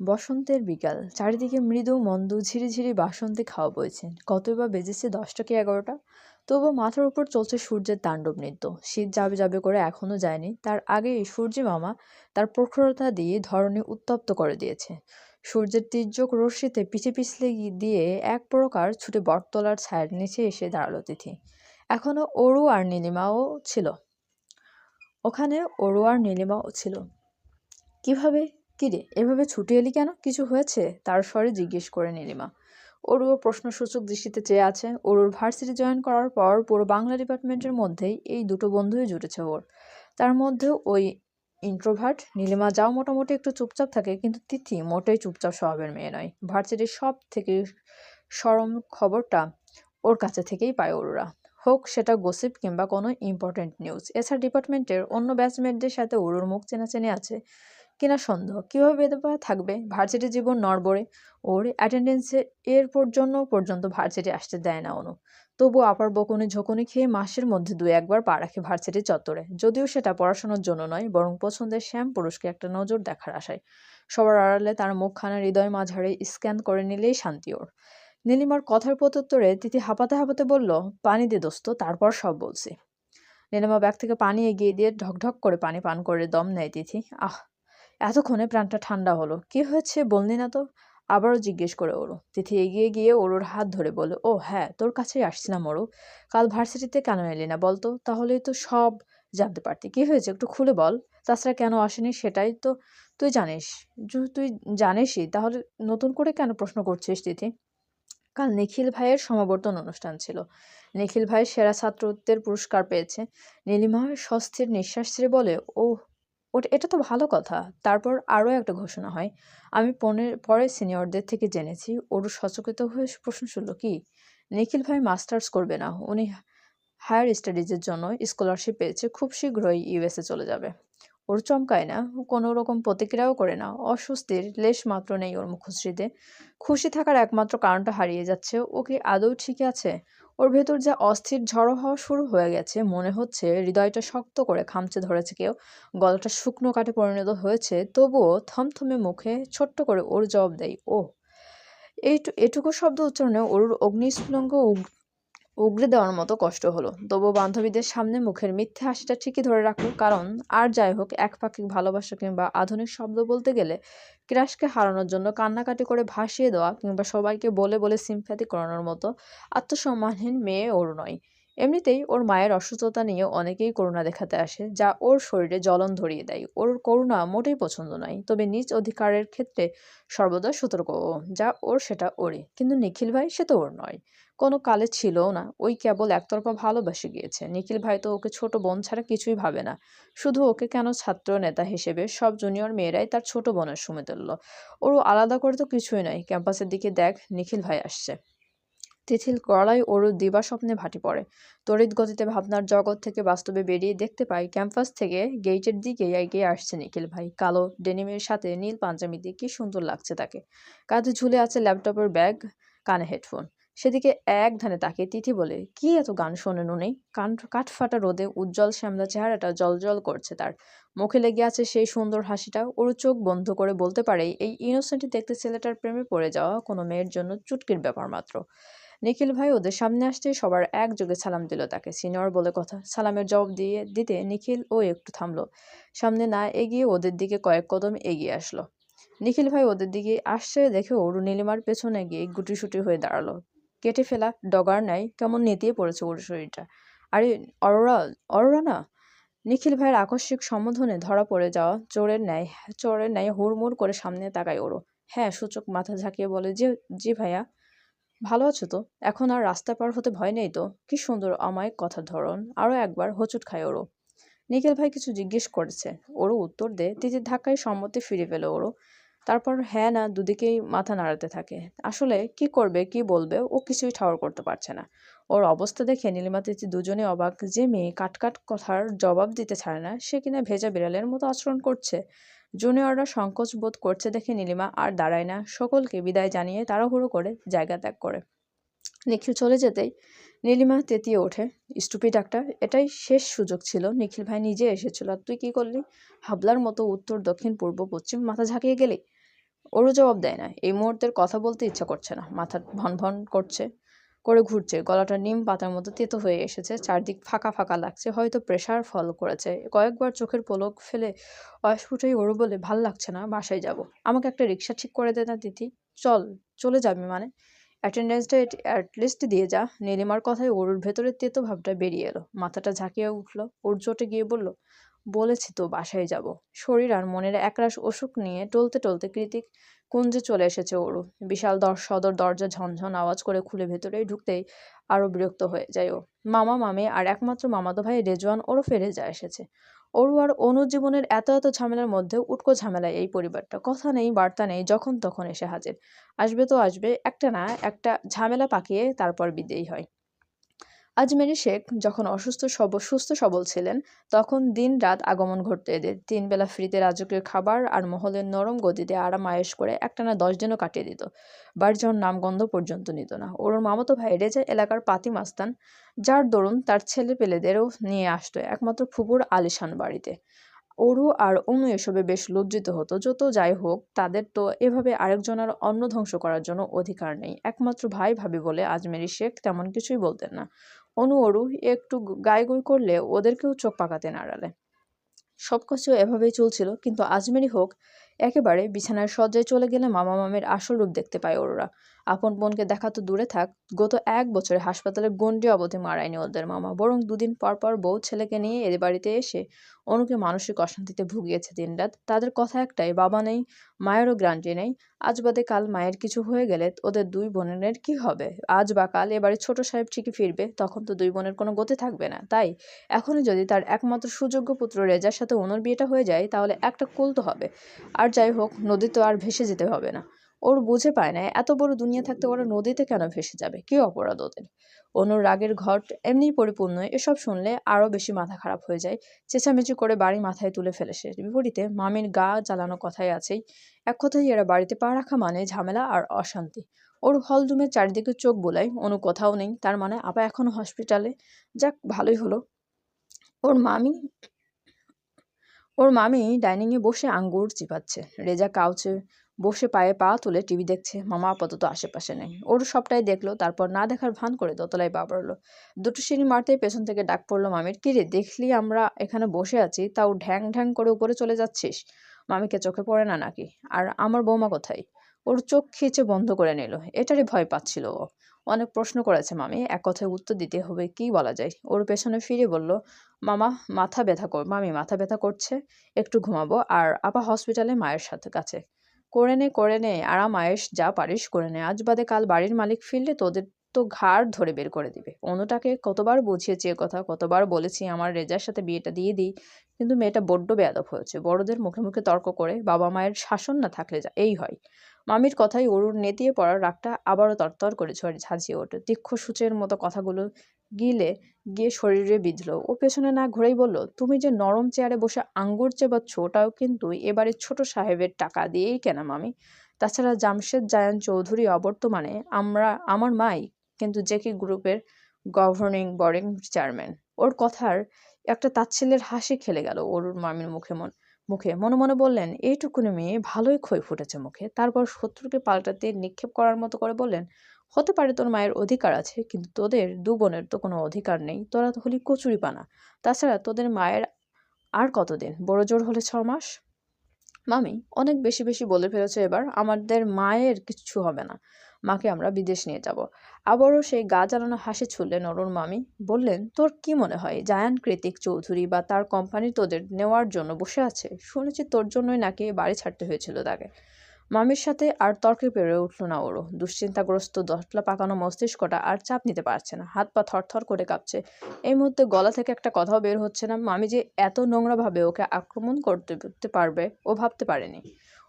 বসন্তের বিকাল। চারিদিকে মৃদু, মন্দ, ঝিরিঝিরি বাসন্তী খাওয়া বইছে। কতই বা বেজেছে দশটা কি এগারোটা? তবুও মাথার উপর চলছে সূর্যের তাণ্ডব নৃত্য। শীত যাবে যাবে করে এখনও যায়নি। তার আগেই সূর্যি মামা তার প্রখরতা দিয়ে ধরণী উত্তপ্ত করে দিয়েছে। সূর্যের তীর্যক রশ্মিতে পিছে পিছলে দিয়ে এক প্রকার ছুটে বটতলার ছায়ের নিচে এসে দাঁড়াল তিথি। এখনও অরু আর নীলিমাও ছিল। ওখানে অরু আর নীলিমাও ছিল। কীভাবে কিরে এভাবে ছুটে এলি কেন? কিছু হয়েছে? তার স্বরে জিজ্ঞেস করে নীলিমা। অরুও প্রশ্নসূচক দৃষ্টিতে চেয়ে আছে। অরুর ভার্সিটি জয়েন করার পর পুরো বাংলা ডিপার্টমেন্টের মধ্যেই এই দুটো বন্ধুই জুটেছে ওর। তার মধ্যেও ওই ইন্ট্রোভার্ট, নীলিমা যাও মোটামুটি একটু চুপচাপ থাকে, কিন্তু তিথি মোটেই চুপচাপ স্বভাবের মেয়ে নয়। ভার্সিটির সব থেকে সরম খবরটা ওর কাছে থেকেই পায় ওরা হোক, সেটা গোসিপ কিংবা কোনো ইম্পর্টেন্ট নিউজ। এছাড়া ডিপার্টমেন্টের অন্য ব্যাচমেটদের সাথে ওরুর মুখ চেনাচেনে আছে। কিনা সন্দেহ? কীভাবে পাওয়া থাকবে? ভার্সিটি জীবন নড়বড়ে। ওর অ্যাটেন্ডেন্সে এর জন্য পর্যন্ত ভার্সিটি আসতে দেয় না অনু। তবু আপার বকুনি ঝকুনি খেয়ে মাসের মধ্যে দু একবার পা রাখে ভার্সিটি চত্বরে। যদিও সেটা পড়াশোনার জন্য নয়, বরং পছন্দের শ্যাম পুরুষকে একটা নজর দেখার আশায়। সবার আড়ালে তার মুখখানা হৃদয় মাঝারে স্ক্যান করে নিলেই শান্তি ওর। নীলিমার কথার প্রত্যুত্তরে তিথি হাঁপাতে হাঁপাতে বলল, পানি দে দোস্ত, তারপর সব বলছি। নীলিমা ব্যাগ থেকে পানি এগিয়ে দিয়ে ঢকঢক করে পানি পান করে দম নেয় তিথি। আহ এতক্ষণে প্রাণটা ঠান্ডা হলো। কি হয়েছে বললি না তো? আবারও জিজ্ঞেস করে ওরো। তিথি এগিয়ে গিয়ে ওরুর হাত ধরে বলে ও হ্যাঁ তোর কাছেই আসছিলাম ওরু। কাল ভার্সিটিতে কেন এলি না বলতো তাহলেই তো সব জানতে পারতি। কি হয়েছে একটু খুলে বল। তাছাড়া কেন আসেনি সেটাই তো তুই জানিস। তুই জানিসই, তাহলে নতুন করে কেন প্রশ্ন করছিস তিথি? কাল নিখিল ভাইয়ের সমাবর্তন অনুষ্ঠান ছিল। নিখিল ভাই সেরা ছাত্রত্বের পুরস্কার পেয়েছে। নীলিমা স্বস্তির নিঃশ্বাস ছেড়ে বলে ও ওটা, এটা তো ভালো কথা। তারপর আরও একটা ঘোষণা হয়। আমি পনেরো পরে সিনিয়রদের থেকে জেনেছি, ওর সচকিত হয়ে প্রশ্ন শুনল, কি? নিখিল ভাই মাস্টার্স করবে না। উনি হায়ার স্টাডিজের জন্য স্কলারশিপ পেয়েছে, খুব শীঘ্রই ইউএসএ চলে যাবে। ওর চমকায় না, কোনো রকম প্রতিক্রিয়াও করে না। অস্বস্তির লেশ মাত্র নেই ওর মুখশ্রীতে। খুশি থাকার একমাত্র কারণটা হারিয়ে যাচ্ছে। ও কি আদৌ ঠিক আছে? ওর ভেতর যা অস্থির ঝড়ো হওয়া শুরু হয়ে গেছে, মনে হচ্ছে হৃদয়টা শক্ত করে খামচে ধরেছে কেউ। গলাটা শুকনো কাঠে পরিণত হয়েছে, তবুও থমথমে মুখে ছোট্ট করে ওর জবাব দেয় ও এইটু, এটুকু শব্দ উচ্চারণে ওর অগ্নিস্ফুলঙ্গ উগড়ে দেওয়ার মতো কষ্ট হলো। তবু বান্ধবীদের সামনে মুখের মিথ্যে হাসিটা ঠিকই ধরে রাখল, কারণ আর যাই হোক একপাক্ষিক ভালোবাসা কিংবা আধুনিক শব্দ বলতে গেলে ক্রাশকে হারানোর জন্য কান্নাকাটি করে ভাসিয়ে দেওয়া কিংবা সবাইকে বলে বলে সিম্প্যাথি করানোর মতো আত্মসম্মানহীন মেয়ে ওর নয়। এমনিতেই ওর মায়ের অসুস্থতা নিয়ে অনেকেই করুণা দেখাতে আসে, যা ওর শরীরে জ্বলন ধরিয়ে দেয়। ওর করুণা মোটেই পছন্দ নয়, তবে নিজ অধিকারের ক্ষেত্রে সর্বদা সতর্ক যা ওর সেটা ওরে কিন্তু নিখিল ভাই সে তো ওর নয়। কোনো কালে ছিলও না, ওই কেবল একতরফা ভালোবাসে গিয়েছে। নিখিল ভাই তো ওকে ছোট বোন ছাড়া কিছুই ভাবে না। শুধু ওকে কেন ছাত্র নেতা হিসেবে সব জুনিয়র মেয়েরাই তার ছোট বোনের সুমে তুলল। ওরও আলাদা করে তো কিছুই নয়। ক্যাম্পাসের দিকে দেখ, নিখিল ভাই আসছে। তিথিল গলায় ওরু দিবা স্বপ্নে ভাটি পড়ে। তড়িৎ গতিতে ভাবনার জগৎ থেকে বাস্তবে বেরিয়ে দেখতে পাই, ক্যাম্পাস থেকে গেইটের দিকে এগিয়ে আসছে নিখিল ভাই। কালো ডেনিমের সাথে নীল পাঞ্জাবিতে কি সুন্দর লাগছে তাকে। কাঁধে ঝুলে আছে ল্যাপটপের ব্যাগ, কানে হেডফোন। সেদিকে এক ধানে তাকে তিথি বলে, কি এত গান শোনেন উনি? কান কাঠফাটা রোদে উজ্জ্বল শ্যামলা চেহারাটা জলজল করছে তার। মুখে লেগে আছে সেই সুন্দর হাসিটা। ওর চোখ বন্ধ করে বলতে পারে, এই ইনোসেন্টে দেখতে ছেলেটার প্রেমে পড়ে যাওয়া কোনো মেয়ের জন্য চুটকির ব্যাপার মাত্র। নিখিল ভাই ওদের সামনে আসতে সবার একযোগে সালাম দিল তাকে। সিনিয়র বলে কথা, সালামের জবাব দিয়ে, দিতে নিখিল ও একটু থামলো। সামনে না এগিয়ে ওদের দিকে কয়েক কদম এগিয়ে আসলো। নিখিল ভাই ওদের দিকে আসছে দেখে ওরু নীলিমার পেছনে গিয়ে গুটিসুটি হয়ে দাঁড়াল। কেটে ফেলা ডগার ন্যায় কেমন নেতিয়ে পড়েছে ওর শরীরটা। আরে, অরোরা অরোরা না? নিখিল ভাইয়ের আকস্মিক সম্বোধনে ধরা পড়ে যাওয়া চোরের ন্যায় চোরের ন্যায় হুড়মুড় করে সামনে তাকায় ওরও। হ্যাঁ সূচক মাথা ঝাঁকিয়ে বলে, যে জি ভাইয়া ভালো আছো তো? এখন আর রাস্তা পার হতে ভয় নেই তো? কি সুন্দর আমায় কথার ধরন। আরও একবার হোঁচট খায় ওরও। নিখিল ভাই কিছু জিজ্ঞেস করেছে। ওরও উত্তর দে। তিতির ধাক্কায় সম্মতি ফিরে পেল ওরও। তারপর হ্যাঁ না দুদিকেই মাথা নাড়াতে থাকে। আসলে কি করবে, কি বলবে, ও কিছুই ঠাওর করতে পারছে না। ওর অবস্থা দেখে নীলিমা তিথি দুজনে অবাক। যে মেয়ে কাটকাট কথার জবাব দিতে ছাড়ে না, সে কিনা ভেজা বিড়ালের মতো আচরণ করছে। জুনিয়ররা সংকোচ বোধ করছে দেখে নীলিমা আর দাঁড়ায় না। সকলকে বিদায় জানিয়ে তাড়াহুড়ো করে জায়গা ত্যাগ করে। নিখিল চলে যেতেই নীলিমা তেতিয়ে ওঠে। স্টুপি ডাক্তার, এটাই শেষ সুযোগ ছিল। নিখিল ভাই নিজে এসেছিল। আর তুই কি করলি? হাবলার মতো উত্তর দক্ষিণ, পূর্ব, পশ্চিম, মাথা ঝাঁকিয়ে গেলি? ওরও জবাব দেয় না। এই মুহূর্তের কথা বলতে ইচ্ছা করছে না। মাথা ভন ভন করছে। করে ঘুরছে। গলাটা নিম পাতার মতো তেতো হয়ে এসেছে। চারদিক ফাঁকা ফাঁকা লাগছে। হয়তো প্রেশার ফল করেছে। কয়েকবার চোখের পলক ফেলে অস্ফুটেই ওরু বলে, ভালো লাগছে না, বাসায় যাব। আমাকে একটা রিক্সা ঠিক করে দে না, দিদি। চল, চলে যাবি মানে? অ্যাটেন্ডেন্সটা অ্যাটলিস্ট দিয়ে যা। নীলিমার কথায় ওরুর ভেতরে তেতো ভাবটা বেরিয়ে এলো। মাথাটা ঝাঁকিয়ে উঠল। ওর চোটে গিয়ে বলল, বলেছি তো, বাসায় যাব। শরীর আর মনের একরাশ অসুখ নিয়ে টলতে টলতে কৃতিক কুঞ্জে চলে এসেছে ওরু বিশাল দর, সদর দরজা ঝনঝন আওয়াজ করে খুলে ভেতরেই ঢুকতেই আরও বিরক্ত হয়ে যায় ও। মামা, মামি আর একমাত্র মামাতো ভাই রেজওয়ান ওরও ফেরে যা এসেছে। ওরু আর অনুজীবনের এত এত ঝামেলার মধ্যে উটকো ঝামেলায় এই পরিবারটা। কথা নেই, বার্তা নেই যখন তখন এসে হাজির। আসবে তো আসবে, একটা না, একটা ঝামেলা পাকিয়ে তারপর বিদেয়ী হয়। আজমেরি শেখ যখন অসুস্থ সব, সুস্থ সবল ছিলেন, তখন দিন রাত আগমন ঘটতে এদের তিন বেলা ফ্রিতে রাজকীয় খাবার আর মহলের নরম গদিতে আরাম আয়েস করে একটানা দশ দিনও কাটিয়ে দিত। বাড়ি যাওয়ার নামগন্ধ পর্যন্ত নিত না। ওর মামাতো ভাই রেজা এলাকার পাতি মাস্তান, যার দরুন তার ছেলে পেলেদেরও নিয়ে আসতো একমাত্র ফুপুর আলিশান বাড়িতে। অরু আর অনু এসবে বেশ লজ্জিত হতো, যত যাই হোক তাদের তো এভাবে আরেকজনের অন্ন ধ্বংস করার জন্য অধিকার নেই। একমাত্র ভাই ভাবি বলে আজমেরি শেখ তেমন কিছুই বলতেন না। অনু অরু একটু গাইগুই করলে ওদেরকেও চোখ পাকাতে নাড়ালে সব কিছু এভাবেই চলছিল, কিন্তু আজমেরি হোক, একেবারে বিছানার সজ্জায় চলে গেলে মামা মামের আসল রূপ দেখতে পায় ওরা আপন বোনকে দেখা তো দূরে থাক, গত এক বছরে হাসপাতালে গন্ডি অবধি মারায়নি ওদের মামা, বরং দুদিন পর পর বউ ছেলেকে নিয়ে এদের বাড়িতে এসে অনুকে মানসিক অশান্তিতে ভুগিয়েছে দিনরাত। তাদের কথা একটাই, বাবা নেই, মায়েরও গ্রান্টি নেই, আজ বাদে কাল মায়ের কিছু হয়ে গেলে ওদের দুই বোনের কি হবে? আজ বা কাল এবারে ছোট সাহেব ঠিকই ফিরবে, তখন তো দুই বোনের কোনো গতি থাকবে না। তাই এখনই যদি তার একমাত্র সুযোগ্য পুত্র রেজার সাথে অনুর বিয়েটা হয়ে যায়, তাহলে একটা কুল তো হবে। আর যাই হোক, নদী তো আর ভেসে যেতে হবে না। ওর বুঝে পায় না, এত বড় দুনিয়া থাকতে ওরা নদীতে কেন ভেসে যাবে? কি অপরাধ ওদের? অনুর রাগের ঘট এমনিই পরিপূর্ণ, এসব শুনলে আরও বেশি মাথা খারাপ হয়ে যায়। চেঁচামেচি করে বাড়ি মাথায় তুলে ফেলে সে। বিপরীতে মামির গা জ্বালানো কথাই আছেই এক কথাই এরা বাড়িতে পা রাখা মানে ঝামেলা আর অশান্তি। ওর হলরুমের চারিদিকে চোখ বোলাই, অনু কোথাও নেই, তার মানে আপা এখনও হসপিটালে। যাক, ভালোই হলো। ওর মামি ওর মামি ডাইনিংয়ে বসে আঙ্গুর চিপাচ্ছে। রেজা কাউচে বসে পায়ে পা তুলে টিভি দেখছে। মামা আপাতত আশেপাশে নেই। ওর সবটাই দেখল, তারপর না দেখার ভান করে দোতলায় পা পড়ল দুটো সিঁড়ি মারতেই পেছন থেকে ডাক পড়ল, মামির কিরে দেখলি আমরা এখানে বসে আছি? তাও ঢ্যাং ঢ্যাং করে উপরে চলে যাচ্ছিস? মামিকে চোখে পড়ে না নাকি? আর আমার বৌমা কোথায়? ওর চোখ খিচে বন্ধ করে নিল। এটারই ভয় পাচ্ছিল ও। অনেক প্রশ্ন করেছে মামি। এক কথায় উত্তর দিতে হবে, কি বলা যায়? ওর পেছনে ফিরে বলল, মামা, মাথা ব্যথা কর, মামি, মাথা ব্যথা করছে। একটু ঘুমাবো। আর আপা হসপিটালে মায়ের সাথে কাছে। করে নে করে নে, আরাম আয়েস যা পারিস করে নে। আজ বাদে কাল বাড়ির মালিক ফিরলে তোদের তো ঘাড় ধরে বের করে দিবে। অনুটাকে কতবার বুঝিয়েছি এ কথা, কতবার বলেছি, আমার রেজার সাথে বিয়েটা দিয়ে দিই, কিন্তু মেয়েটা বড্ড বেয়াদব হয়েছে। বড়দের মুখে মুখে তর্ক করে বাবা মায়ের শাসন না থাকলে যা, এই হয়। মামির কথাই অরুর নেতিয়ে পড়ার রাগটা আবারও তরতর করে ঝাঁঝিয়ে ওঠে। তীক্ষ্ণ সূচের মতো কথাগুলো গিলে গিয়ে শরীরে বিঁধল। ও পেছনে না ঘুরেই বলল, তুমি যে নরম চেয়ারে বসে আঙ্গুর চেবাচ্ছ, ওটাও কিন্তু এবারে ছোট সাহেবের টাকা দিয়েই কেনা, মামি। তাছাড়া জামশেদ জায়ান চৌধুরী অবর্তমানে আমরা, আমার মাই কিন্তু জেকি গ্রুপের গভর্নিং বডিং চেয়ারম্যান। ওর কথার একটা তাচ্ছিল্যের হাসি খেলে গেল অরুর মামির মুখে মন, মুখে। মনে মনে বললেন, এইটুকুনি মেয়ে ভালোই ক্ষয় ফুটেছে মুখে। তারপর শত্রুকে পাল্টাতে নিক্ষেপ করার মতো করে বললেন হতে পারে তোর মায়ের অধিকার আছে, কিন্তু তোদের দু বোনের তো কোনো অধিকার নেই। তোরা তো হলি কচুরি পানা তাছাড়া তোদের মায়ের আর কতদিন? বড় জোর হলে ছ মাস? মামি, অনেক বেশি বেশি বলে ফেলেছে এবার, আমাদের মায়ের কিচ্ছু হবে না। মাকে আমরা বিদেশ নিয়ে যাব। আবারও সেই গা জ্বালানো হাসি ছুড়লেন অরুণ মামি। বললেন, তোর কি মনে হয়, জায়ান কৃতিক চৌধুরী বা তার কোম্পানি তোদের নেওয়ার জন্য বসে আছে? শুনেছি তোর জন্যই নাকি বাড়ি ছাড়তে হয়েছিল তাকে। মামির সাথে আর তর্কে পেরে উঠল না ওরও। দুশ্চিন্তাগ্রস্ত দশলা পাকানো মস্তিষ্কটা আর চাপ নিতে পারছে না। হাত পা থরথর করে কাঁপছে। এই মুহূর্তে গলা থেকে একটা কথাও বের হচ্ছে না মামি যে এত নোংরাভাবে ওকে আক্রমণ করতে পারবে, ও ভাবতে পারেনি।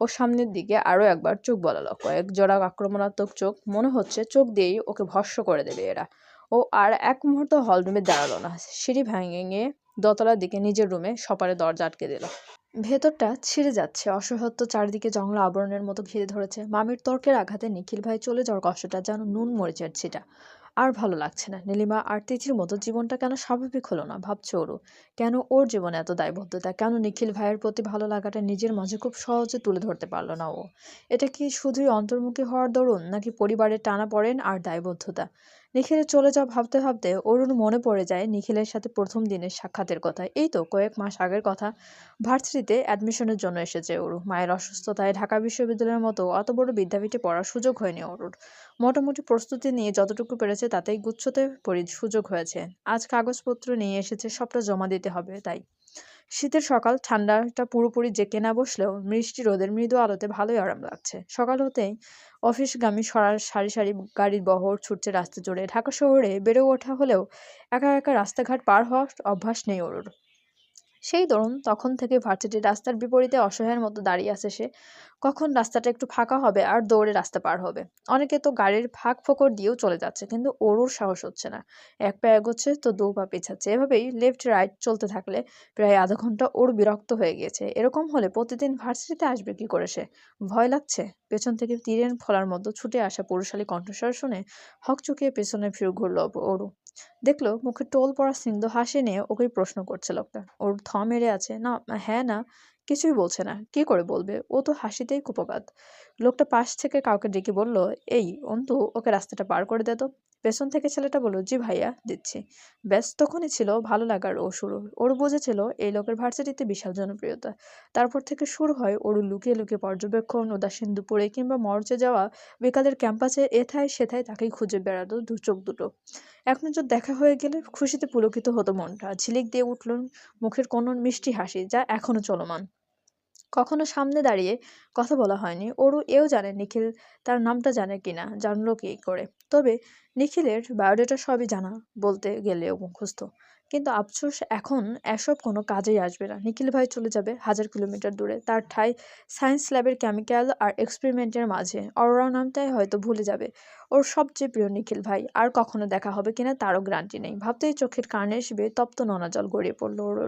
ও সামনের দিকে আরও একবার চোখ বলালো। কয়েক জোড়া আক্রমণাত্মক চোখ, মনে হচ্ছে চোখ দিয়েই ওকে ভস্য করে দেবে এরা। ও আর এক মুহূর্ত হলরুমে দাঁড়াল না। সিঁড়ি ভেঙে দোতলার দিকে নিজের রুমে সপারে দরজা আটকে দিল। ভেতরটা ছিঁড়ে যাচ্ছে। অসহ্য চারিদিকে জংলা আবরণের মতো ঘিরে ধরেছে। মামির তর্কের আঘাতে নিখিল ভাই চলে যাওয়ার কষ্টটা যেন নুন মরিচের ছিটা। আর ভালো লাগছে না। নীলিমা আর তিথির মতো জীবনটা কেন স্বাভাবিক হলো না? ভাবছে ওরও। কেন ওর জীবনে এত দায়বদ্ধতা? কেন নিখিল ভাইয়ের প্রতি ভালো লাগাটা নিজের মাঝে খুব সহজে তুলে ধরতে পারল না ও? এটা কি শুধুই অন্তর্মুখী হওয়ার দরুন, নাকি পরিবারের টানা পড়েন আর দায়বদ্ধতা? নিখিলের চলে যাওয়া ভাবতে ভাবতে অরুণ মনে পড়ে যায় নিখিলের সাথে প্রথম দিনের সাক্ষাতের কথা। এই তো কয়েক মাস আগের কথা। ভার্সিটিতে অ্যাডমিশনের জন্য এসেছে অরু মায়ের অসুস্থতায় ঢাকা বিশ্ববিদ্যালয়ের মতো অত বড় বিদ্যাপীঠে পড়ার সুযোগ হয়নি অরুর মোটামুটি প্রস্তুতি নিয়ে যতটুকু পেরেছে তাতেই গুচ্ছতে পরি সুযোগ হয়েছে। আজ কাগজপত্র নিয়ে এসেছে, সবটা জমা দিতে হবে, তাই। শীতের সকাল, ঠান্ডাটা পুরোপুরি জেঁকে না বসলেও মিষ্টি রোদের মৃদু আলোতে ভালোই আরাম লাগছে। সকাল হতেই অফিসগামী সরার সারি সারি গাড়ির বহর ছুটছে রাস্তা জুড়ে। ঢাকা শহরে বেড়ে ওঠা হলেও একা একা রাস্তাঘাট পার হওয়ার অভ্যাস নেই ওর সেই দরুন তখন থেকে ভার্সিটির রাস্তার বিপরীতে অসহায়ের মতো দাঁড়িয়ে আছে সে। কখন রাস্তাটা একটু ফাঁকা হবে আর দৌড়ে রাস্তা পার হবে। অনেকে তো গাড়ির ফাঁক ফোকর দিয়েও চলে যাচ্ছে, কিন্তু ওরুর সাহস হচ্ছে না। এক পা এগোচ্ছে তো দু পা পেছাচ্ছে। এভাবেই লেফট রাইট চলতে থাকলে প্রায় আধা ঘণ্টা ওর বিরক্ত হয়ে গিয়েছে। এরকম হলে প্রতিদিন ভার্সিটিতে আসবে কি করে সে? ভয় লাগছে? পেছন থেকে তীরের ফলার মতো ছুটে আসা পুরুষালী কণ্ঠস্বর শুনে হক চুকিয়ে পেছনে ফিরে ঘুরল ওরু দেখল মুখে টোল পড়া সিংহ হাসি নিয়ে ওকেই প্রশ্ন করছে লোকটা। ওর থ মেরে আছে। না হ্যাঁ না, কিছুই বলছে না। কি করে বলবে? ও তো হাসিতেই কুপকাত লোকটা পাশ থেকে কাউকে ডেকে বলল, এই, অন্তু, ওকে রাস্তাটা পার করে দে তো। পেছন থেকে ছেলেটা বলল, জি ভাইয়া, দিচ্ছি। ব্যাস, তখনই ছিল, ভালো লাগার ও শুরু। ওর বুঝেছিল, এই লোকের ভার্সিটিতে বিশাল জনপ্রিয়তা। তারপর থেকে শুরু হয় ওর লুকিয়ে লুকিয়ে পর্যবেক্ষণ, উদাসীন দুপুরে কিংবা মর্চে যাওয়া, বিকালের ক্যাম্পাসে এথায় সেথায় তাকেই খুঁজে বেড়াতো দু চোখ দুটো। এক নজর দেখা হয়ে গেলে খুশিতে পুলকিত হতো মনটা। ঝিলিক দিয়ে উঠল মুখের কোনো মিষ্টি হাসি, যা এখনও চলমান। কখনো সামনে দাঁড়িয়ে কথা বলা হয়নি। ওরও এও জানে নিখিল তার নামটা জানে কিনা, জানলো কি করে। তবে নিখিলের বায়োডাটা সবই জানা বলতে গেলেও মুখস্থ। কিন্তু আফসোস, এখন এসব কোনো কাজেই আসবে না। নিখিল ভাই চলে যাবে হাজার কিলোমিটার দূরে। তার ঠাই সায়েন্স ল্যাবের কেমিক্যাল আর এক্সপেরিমেন্টের মাঝে। অরোরা নামটাই হয়তো ভুলে যাবে। ওর সবচেয়ে প্রিয় নিখিল ভাই। আর কখনো দেখা হবে কিনা তারও গ্রান্টি নেই। ভাবতেই চোখের কানে এসবে তপ্ত নোনা জল গড়িয়ে পড়ল ওর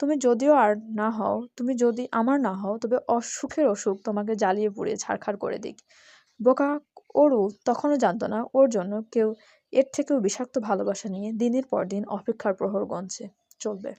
তুমি যদিও আর না হও, তুমি যদি আমার না হও, তবে অসুখের অসুখ তোমাকে জ্বালিয়ে পুড়িয়ে ছাড়খাড় করে দিক। বোকা ওরু তখনও জানতো না ওর জন্য কেউ, এর থেকেও বিষাক্ত ভালোবাসা নিয়ে দিনের পর দিন অপেক্ষার প্রহর গণছে চলবে।